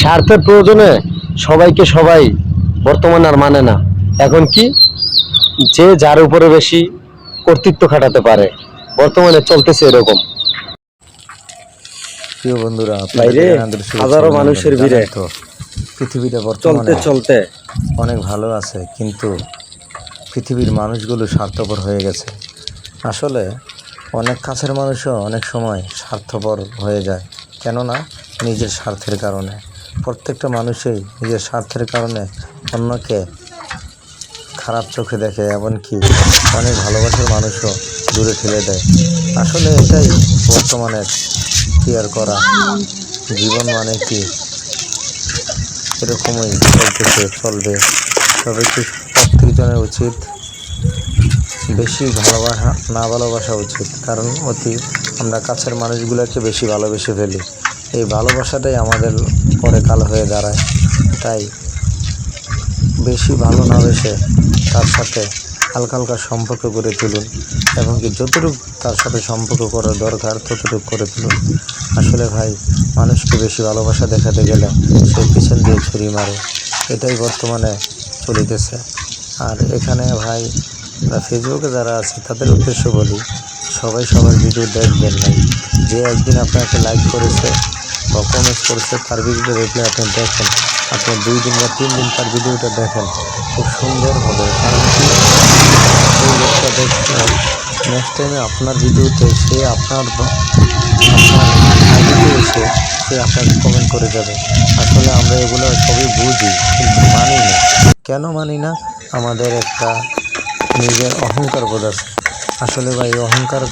স্বার্থের প্রয়োজনে সবাইকে সবাই বর্তমানে আর মানে না। এখন কি? যে যার উপরে বেশি কর্তৃত্ব খাটাতে পারে বর্তমানে চলতেছে এরকম। প্রিয় বন্ধুরা বাইরে হাজারো মানুষের ভিড়ে। তো পৃথিবীটা চলতে চলতে। অনেক ভালো আছে কিন্তু পৃথিবীর মানুষগুলো স্বার্থপর হয়ে গেছে। আসলে অনেক কাছের মানুষও অনেক সময় স্বার্থপর হয়ে যায় কেননা নিজের স্বার্থের কারণে। প্রত্যেকটা মানুষই নিজের স্বার্থের কারণে অন্যকে খারাপ চোখে দেখে, এমনকি অনেক ভালোবাসার মানুষও দূরে ঠেলে দেয়। আসলে এটাই বর্তমানের কি আর করা? জীবন মানে কি? এরকমই চলতেছে, চলবে। তবে কি প্রত্যেকজনের উচিত বেশি ভালোবাসা, না ভালোবাসা উচিত? কারণ অতি আমরা কাছের মানুষগুলোকে বেশি ভালোবেসে ফেলি। এই ভালোবাসাটাই আমাদের পরে কাল হয়ে দাঁড়ায়। তাই বেশি ভালো না বেসে তার সাথে হালকা হালকা সম্পর্ক করে তুলুন এবং কি যতটুকু তার সাথে সম্পর্ক করা দরকার ততটুকু করে তুলুন। আসলে ভাই, মানুষকে বেশি ভালোবাসা দেখাতে গেলে সে পিছন দিয়ে ছুরি মারে। এটাই বর্তমানে চলিতেছে। আর এখানে ভাই ফেসবুকে যারা আছে তাদের উদ্দেশ্য বলি, সবাই সবার ভিডিও দেখবেন না যে একদিন আপনাকে লাইক করেছে বা কমেন্ট করেছে তার ভিডিওটা দেখলে আপনি দেখেন। আপনি দুই দিন বা তিন দিন তার ভিডিওটা দেখেন। খুব সুন্দর হবে। কারণ কি? দেখলাম নেক্সট টাইমে আপনার ভিডিওতে সে আপনার আপনার এসে সে আপনাকে কমেন্ট করে যাবে। আসলে আমরা এগুলো সবই বুঝি, কিন্তু মানি না। কেন মানি না? আমাদের একটা নিজের অহংকার বোধ আছে। আসলে ভাই, অহংকার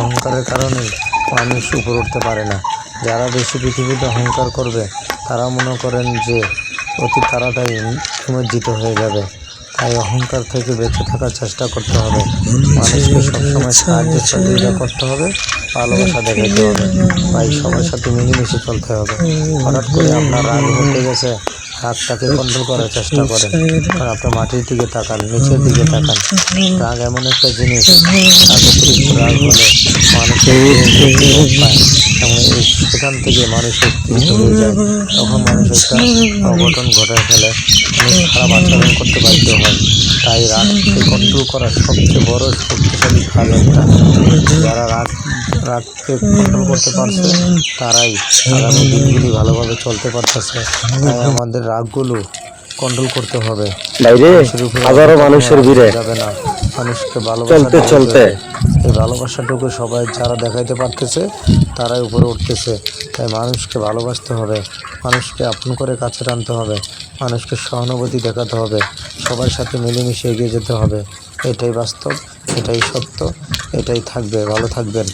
অহংকারের কারণেই মানুষ উপরে উঠতে পারে না। যারা বেশি পৃথিবীতে অহংকার করবে, তারা মনে করেন যে অতি তাড়াতাড়ি নিমজ্জিত হয়ে যাবে। তাই অহংকার থেকে বেঁচে থাকার চেষ্টা করতে হবে। মানুষকে সবসময় সাহায্য সহযোগিতা করতে হবে, ভালোবাসা দেখাতে হবে। তাই সবার সাথে মিলেমিশে চলতে হবে। হঠাৎ করে আপনার রাগ হতে গেছে, রাগটাকে কন্ট্রোল করার চেষ্টা করেন। আর আপনার মাটির দিকে তাকান, নিচের দিকে তাকান। রাগ এমন একটা জিনিস রাগ হলে মানুষের এই সেখান থেকে মানুষ উত্তেজিত হয়ে যায়। তখন মানুষ একটা অঘটন ঘটায় ফেলে। অনেক খারাপ আচরণ করতে বাধ্য হয়। তাই রাগকে কন্ট্রোল করার সবচেয়ে বড় শক্তিশালী কাজ একটা। যারা রাগ রাগকে কন্ট্রোল করতে পারছে তারাই আগামী দিনগুলি ভালোভাবে চলতে পারতেছে। তাই আমাদের রাগগুলো কন্ট্রোল করতে হবে। বাইরে হাজারো মানুষের ভিড়ে। যাবে না। মানুষকে ভালো চলতে চলতে। এই ভালোবাসাটুকু সবাই যারা দেখাইতে পারতেছে, তারাই উপরে উঠতেছে। তাই মানুষকে ভালোবাসতে হবে, মানুষকে আপন করে কাছে টানতে হবে, মানুষকে সহানুভূতি দেখাতে হবে, সবার সাথে মিলেমিশে এগিয়ে যেতে হবে। এটাই বাস্তব, এটাই সত্য, এটাই থাকবে। ভালো থাকবেন।